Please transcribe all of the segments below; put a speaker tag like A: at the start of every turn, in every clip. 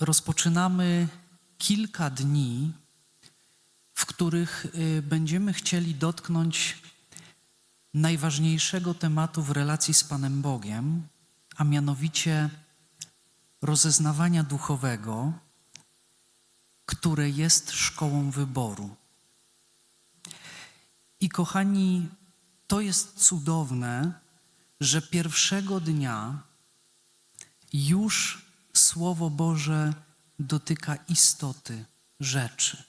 A: rozpoczynamy kilka dni, w których y, będziemy chcieli dotknąć najważniejszego tematu w relacji z Panem Bogiem, a mianowicie rozeznawania duchowego, które jest szkołą wyboru. I kochani, to jest cudowne, że pierwszego dnia już Słowo Boże dotyka istoty rzeczy.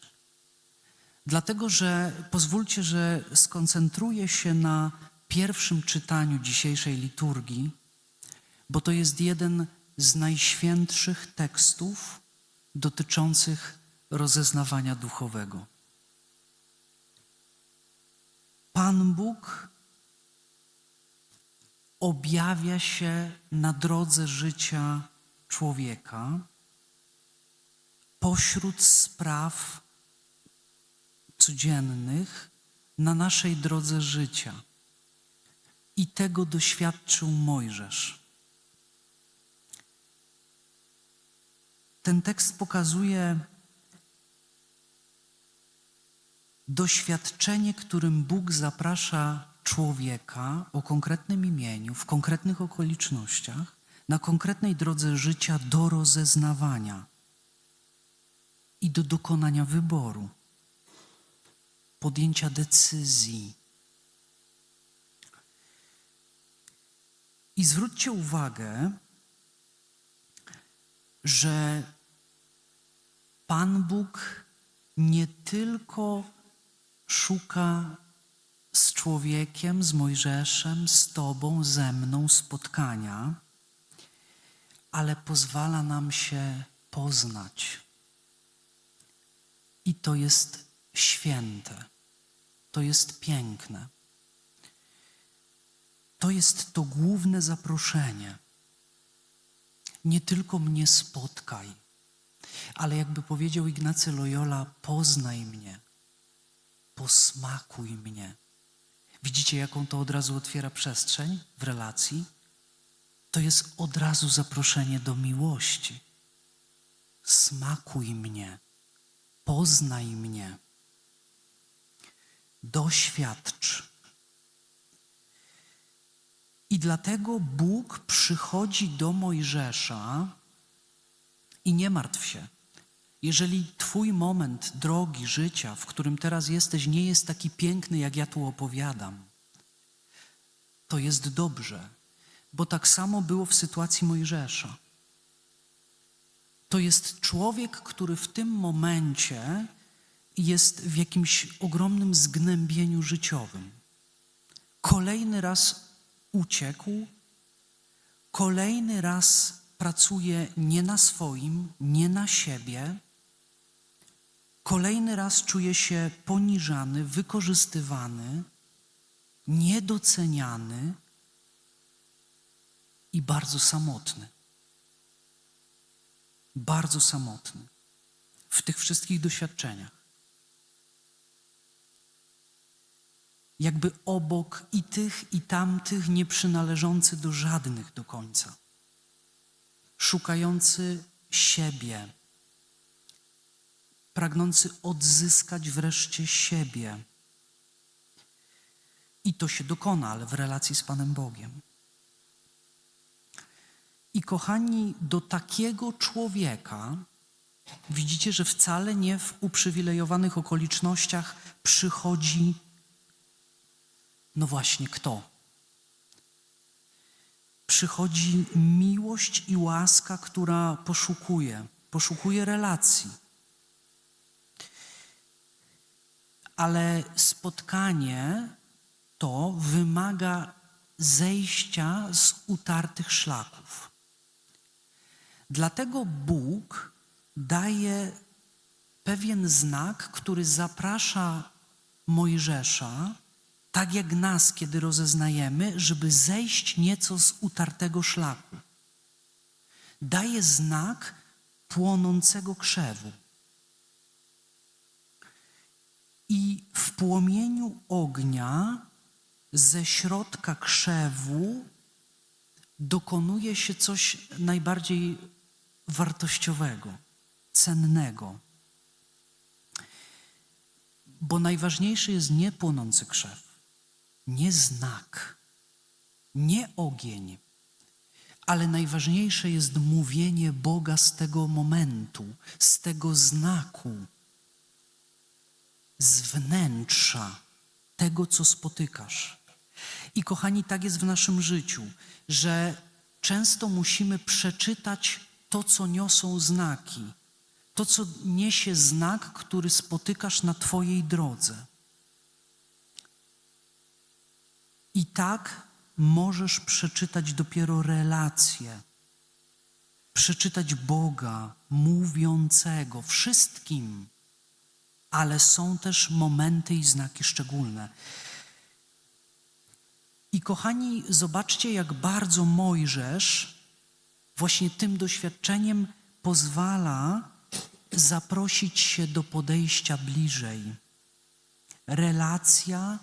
A: Dlatego, że pozwólcie, że skoncentruję się na pierwszym czytaniu dzisiejszej liturgii, bo to jest jeden z najświętszych tekstów dotyczących rozeznawania duchowego. Pan Bóg objawia się na drodze życia człowieka pośród spraw codziennych na naszej drodze życia. I tego doświadczył Mojżesz. Ten tekst pokazuje doświadczenie, którym Bóg zaprasza człowieka o konkretnym imieniu, w konkretnych okolicznościach, na konkretnej drodze życia do rozeznawania i do dokonania wyboru, podjęcia decyzji. I zwróćcie uwagę, że Pan Bóg nie tylko szuka z człowiekiem, z Mojżeszem, z Tobą, ze mną spotkania, ale pozwala nam się poznać. I to jest święte, to jest piękne. To jest to główne zaproszenie. Nie tylko mnie spotkaj, ale jakby powiedział Ignacy Loyola, poznaj mnie, posmakuj mnie. Widzicie, jaką to od razu otwiera przestrzeń w relacji? To jest od razu zaproszenie do miłości. Smakuj mnie, poznaj mnie, doświadcz. I dlatego Bóg przychodzi do Mojżesza i nie martw się. Jeżeli Twój moment drogi życia, w którym teraz jesteś, nie jest taki piękny, jak ja tu opowiadam, to jest dobrze, bo tak samo było w sytuacji Mojżesza. To jest człowiek, który w tym momencie jest w jakimś ogromnym zgnębieniu życiowym. Kolejny raz uciekł, kolejny raz pracuje nie na swoim, nie na siebie, kolejny raz czuje się poniżany, wykorzystywany, niedoceniany i bardzo samotny. Bardzo samotny w tych wszystkich doświadczeniach. Jakby obok i tych, i tamtych, nie przynależący do żadnych do końca. Szukający siebie, pragnący odzyskać wreszcie siebie. I to się dokona, ale w relacji z Panem Bogiem. I kochani, do takiego człowieka widzicie, że wcale nie w uprzywilejowanych okolicznościach przychodzi, no właśnie, kto? Przychodzi miłość i łaska, która poszukuje, poszukuje relacji. Ale spotkanie to wymaga zejścia z utartych szlaków. Dlatego Bóg daje pewien znak, który zaprasza Mojżesza, tak jak nas, kiedy rozeznajemy, żeby zejść nieco z utartego szlaku. Daje znak płonącego krzewu. I w płomieniu ognia ze środka krzewu dokonuje się coś najbardziej wartościowego, cennego. Bo najważniejszy jest nie płonący krzew, nie znak, nie ogień, ale najważniejsze jest mówienie Boga z tego momentu, z tego znaku, z wnętrza tego, co spotykasz. I kochani, tak jest w naszym życiu, że często musimy przeczytać to, co niosą znaki, to, co niesie znak, który spotykasz na Twojej drodze. I tak możesz przeczytać dopiero relacje, przeczytać Boga mówiącego wszystkim, ale są też momenty i znaki szczególne. I kochani, zobaczcie, jak bardzo Mojżesz właśnie tym doświadczeniem pozwala zaprosić się do podejścia bliżej. Relacja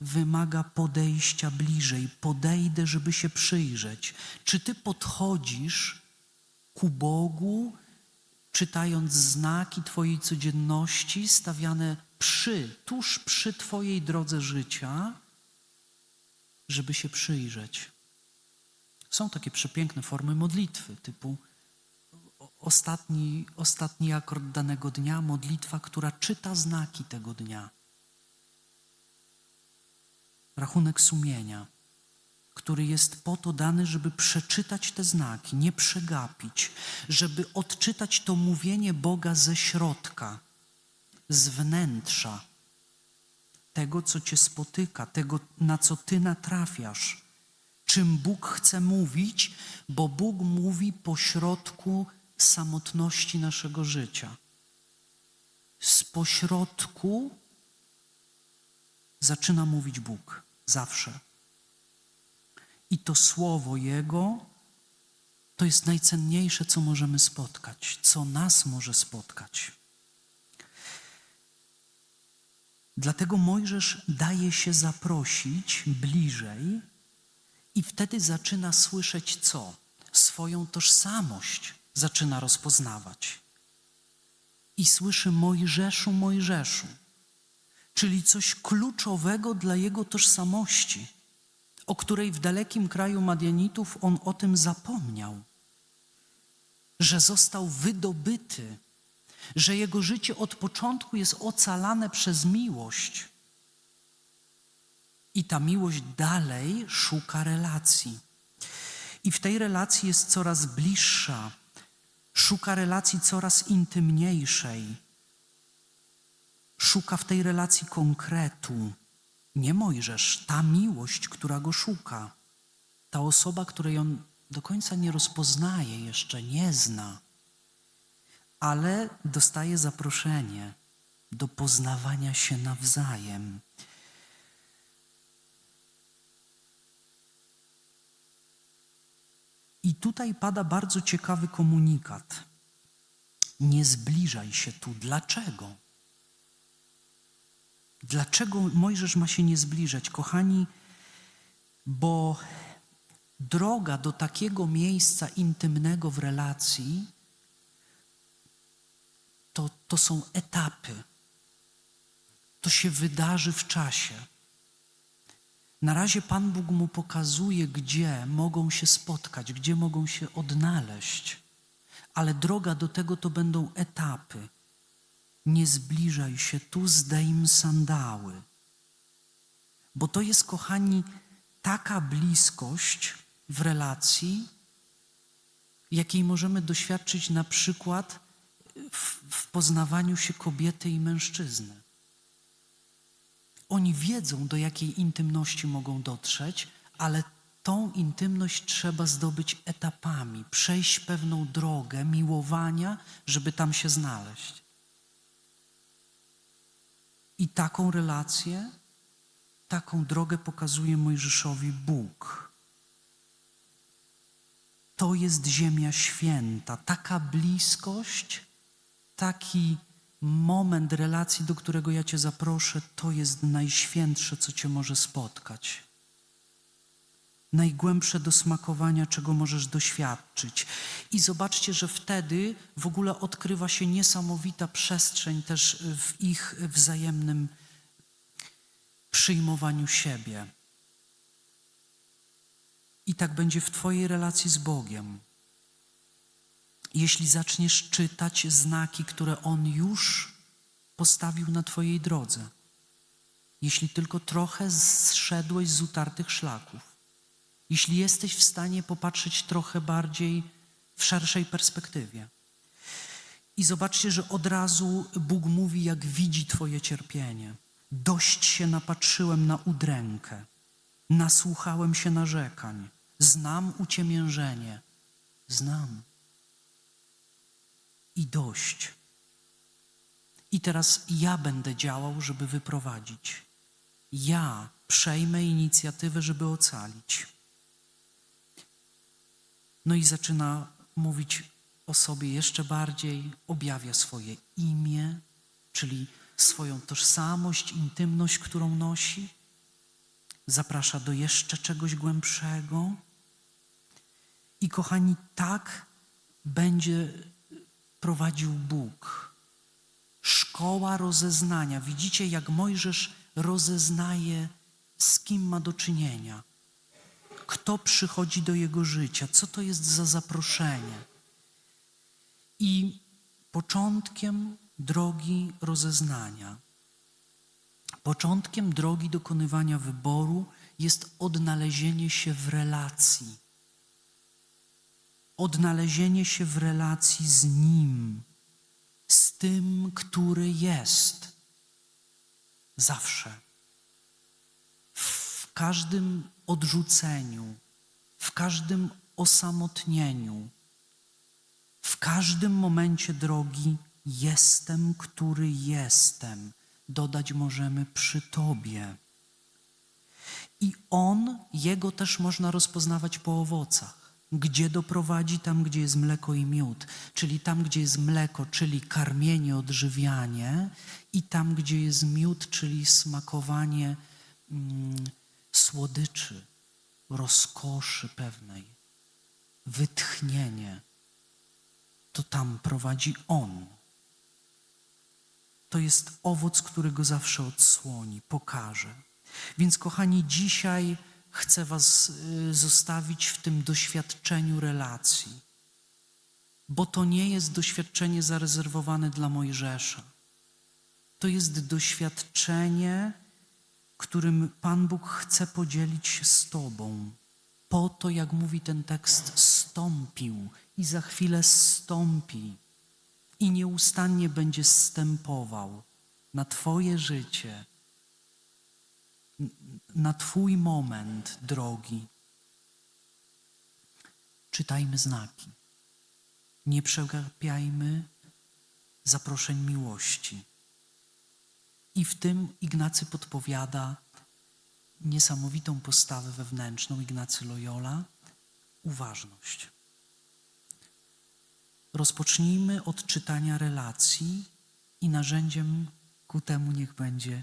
A: wymaga podejścia bliżej. Podejdę, żeby się przyjrzeć. Czy ty podchodzisz ku Bogu, czytając znaki Twojej codzienności stawiane przy, tuż przy Twojej drodze życia, żeby się przyjrzeć? Są takie przepiękne formy modlitwy, typu ostatni, ostatni akord danego dnia, modlitwa, która czyta znaki tego dnia. Rachunek sumienia, który jest po to dany, żeby przeczytać te znaki, nie przegapić, żeby odczytać to mówienie Boga ze środka, z wnętrza, tego, co cię spotyka, tego, na co ty natrafiasz czym Bóg chce mówić, bo Bóg mówi pośrodku samotności naszego życia. Z pośrodku zaczyna mówić Bóg zawsze. I to słowo Jego to jest najcenniejsze, co możemy spotkać, co nas może spotkać. Dlatego Mojżesz daje się zaprosić bliżej i wtedy zaczyna słyszeć co? Swoją tożsamość zaczyna rozpoznawać. I słyszy Mojżeszu, Mojżeszu, czyli coś kluczowego dla jego tożsamości, o której w dalekim kraju Madianitów on o tym zapomniał, że został wydobyty, że jego życie od początku jest ocalane przez miłość i ta miłość dalej szuka relacji. I w tej relacji jest coraz bliższa, szuka relacji coraz intymniejszej. Szuka w tej relacji konkretu. Nie Mojżesz, ta miłość, która go szuka. Ta osoba, której on do końca nie rozpoznaje, jeszcze nie zna, ale dostaje zaproszenie do poznawania się nawzajem. I tutaj pada bardzo ciekawy komunikat. Nie zbliżaj się tu. Dlaczego? Dlaczego Mojżesz ma się nie zbliżać? Kochani, bo droga do takiego miejsca intymnego w relacji to, to są etapy. To się wydarzy w czasie. Na razie Pan Bóg mu pokazuje, gdzie mogą się spotkać, gdzie mogą się odnaleźć, ale droga do tego to będą etapy. Nie zbliżaj się, tu zdejm sandały. Bo to jest, kochani, taka bliskość w relacji, jakiej możemy doświadczyć na przykład w, w poznawaniu się kobiety i mężczyzny. Oni wiedzą, do jakiej intymności mogą dotrzeć, ale tą intymność trzeba zdobyć etapami, przejść pewną drogę miłowania, żeby tam się znaleźć. I taką relację, taką drogę pokazuje Mojżeszowi Bóg. To jest ziemia święta, taka bliskość, taki moment relacji, do którego ja Cię zaproszę, to jest najświętsze, co Cię może spotkać. najgłębsze do smakowania, czego możesz doświadczyć. I zobaczcie, że wtedy w ogóle odkrywa się niesamowita przestrzeń też w ich wzajemnym przyjmowaniu siebie. I tak będzie w Twojej relacji z Bogiem. Jeśli zaczniesz czytać znaki, które On już postawił na Twojej drodze, jeśli tylko trochę zszedłeś z utartych szlaków, jeśli jesteś w stanie popatrzeć trochę bardziej w szerszej perspektywie. I zobaczcie, że od razu Bóg mówi, jak widzi Twoje cierpienie. Dość się napatrzyłem na udrękę, nasłuchałem się narzekań, znam uciemiężenie, znam. I dość. I teraz ja będę działał, żeby wyprowadzić. Ja przejmę inicjatywę, żeby ocalić. No i zaczyna mówić o sobie jeszcze bardziej, objawia swoje imię, czyli swoją tożsamość, intymność, którą nosi. Zaprasza do jeszcze czegoś głębszego. I kochani, tak będzie prowadził Bóg. Szkoła rozeznania. Widzicie, jak Mojżesz rozeznaje, z kim ma do czynienia kto przychodzi do jego życia, co to jest za zaproszenie. I początkiem drogi rozeznania, początkiem drogi dokonywania wyboru jest odnalezienie się w relacji. Odnalezienie się w relacji z Nim, z tym, który jest. Zawsze. W każdym odrzuceniu, w każdym osamotnieniu, w każdym momencie drogi jestem, który jestem. Dodać możemy przy Tobie. I On, Jego też można rozpoznawać po owocach. Gdzie doprowadzi? Tam, gdzie jest mleko i miód. Czyli tam, gdzie jest mleko, czyli karmienie, odżywianie i tam, gdzie jest miód, czyli smakowanie mm, słodyczy, rozkoszy pewnej, wytchnienie, to tam prowadzi On. To jest owoc, który go zawsze odsłoni, pokaże. Więc, kochani, dzisiaj chcę Was y, zostawić w tym doświadczeniu relacji, bo to nie jest doświadczenie zarezerwowane dla Mojżesza. To jest doświadczenie, którym Pan Bóg chce podzielić się z Tobą. Po to, jak mówi ten tekst, stąpił i za chwilę stąpi i nieustannie będzie stępował na Twoje życie, na Twój moment drogi. Czytajmy znaki. Nie przegapiajmy zaproszeń miłości. I w tym Ignacy podpowiada niesamowitą postawę wewnętrzną Ignacy Loyola uważność. Rozpocznijmy od czytania relacji i narzędziem ku temu niech będzie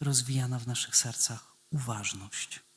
A: rozwijana w naszych sercach uważność.